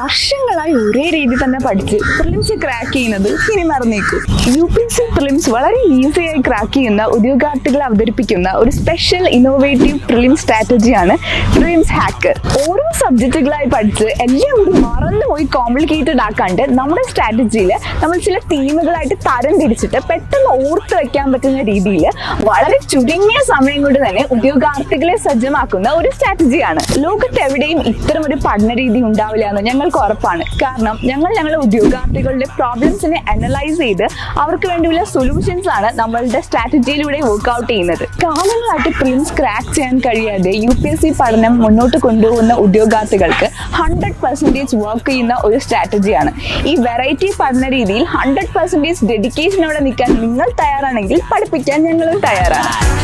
വർഷങ്ങളായി ഒരേ രീതി തന്നെ പഠിച്ച് പ്രിലിംസ് ക്രാക്ക് ചെയ്യുന്നത് ഇനി മറന്നേക്കൂ. U P S C prelims വളരെ ഈസിയായി ക്രാക്ക് ചെയ്യുന്ന ഉദ്യോഗാർത്ഥികളെ അവതരിപ്പിക്കുന്ന ഒരു സ്പെഷ്യൽ ഇന്നോവേറ്റീവ് പ്രിലിം സ്ട്രാറ്റജിയാണ് പ്രിലിംസ് ഹാക്കർ ഓരോ സബ്ജക്റ്റുകളായി പഠിച്ച് എല്ലാം കൂടി മറന്നുപോയി കോംപ്ലിക്കേറ്റഡ് ആക്കാണ്ട് നമ്മുടെ സ്ട്രാറ്റജിയിൽ നമ്മൾ ചില തീമുകളായിട്ട് തരം തിരിച്ചിട്ട് പെട്ടെന്ന് ഓർത്ത് വെക്കാൻ പറ്റുന്ന രീതിയിൽ വളരെ ചുരുങ്ങിയ സമയം കൊണ്ട് തന്നെ ഉദ്യോഗാർത്ഥികളെ സജ്ജമാക്കുന്ന ഒരു സ്ട്രാറ്റജിയാണ് ലോകത്ത് എവിടെയും ഇത്തരം ഒരു പഠന രീതി ഉണ്ടാവില്ല എന്ന് ഞങ്ങൾക്ക് ഉറപ്പാണ് കാരണം ഞങ്ങൾ ഞങ്ങളുടെ ഉദ്യോഗാർത്ഥികളുടെ പ്രോബ്ലംസിനെ അനലൈസ് ചെയ്ത് അവർക്ക് വേണ്ടിയുള്ള സൊല്യൂഷൻസ് ആണ് നമ്മളുടെ സ്ട്രാറ്റജിയിലൂടെ വർക്ക്ഔട്ട് ചെയ്യുന്നത്. കാലങ്ങളായിട്ട് പ്രിൻസ് ക്രാക്ക് ചെയ്യാൻ കഴിയാതെ യു പി എസ് സി പഠനം മുന്നോട്ട് കൊണ്ടുപോകുന്ന ഉദ്യോഗാർത്ഥികൾക്ക് ഹൺഡ്രഡ് പെർസെന്റേജ് വർക്ക് ചെയ്യുന്ന ഒരു സ്ട്രാറ്റജിയാണ് ഈ വെറൈറ്റി പഠന രീതിയിൽ ഹൺഡ്രഡ് പെർസെന്റേജ് ഡെഡിക്കേഷനോടെ നിൽക്കാൻ നിങ്ങൾ തയ്യാറാണെങ്കിൽ പഠിപ്പിക്കാൻ ഞങ്ങളും തയ്യാറാണ്.